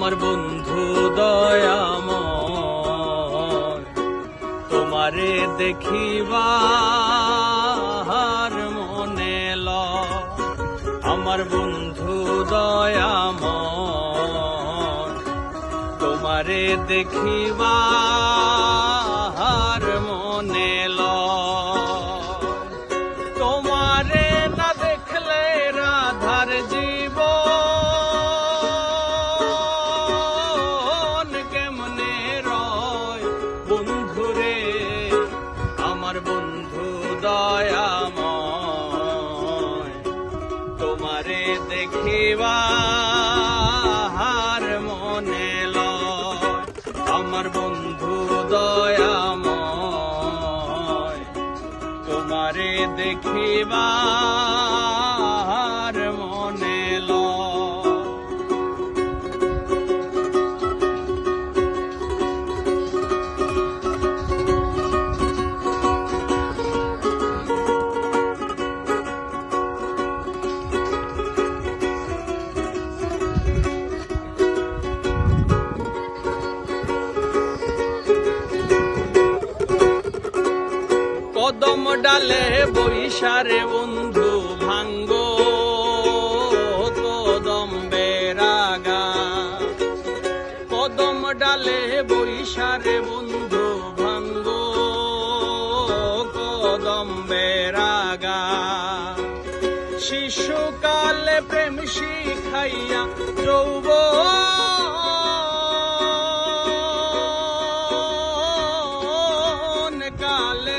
আমার বন্ধু দয়াময় তোমারে দেখিবার মনে ল। আমার বন্ধু দয়াময় তোমারে দেখিবার দেখিবার মনে আমার বন্ধু দয়াময় তোমারে দেখিবার কদম ডালে বৈশারে বন্ধু ভাঙ্গ, কদম বেরাগা কদম ডালে বৈশারে বন্ধু ভাঙ্গ, কদম বেরাগা শিশুকালে প্রেম শিখাইয়া যৌবন, কালে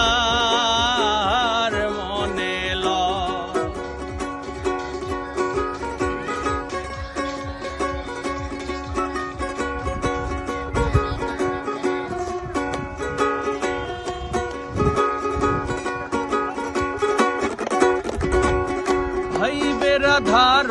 ধারা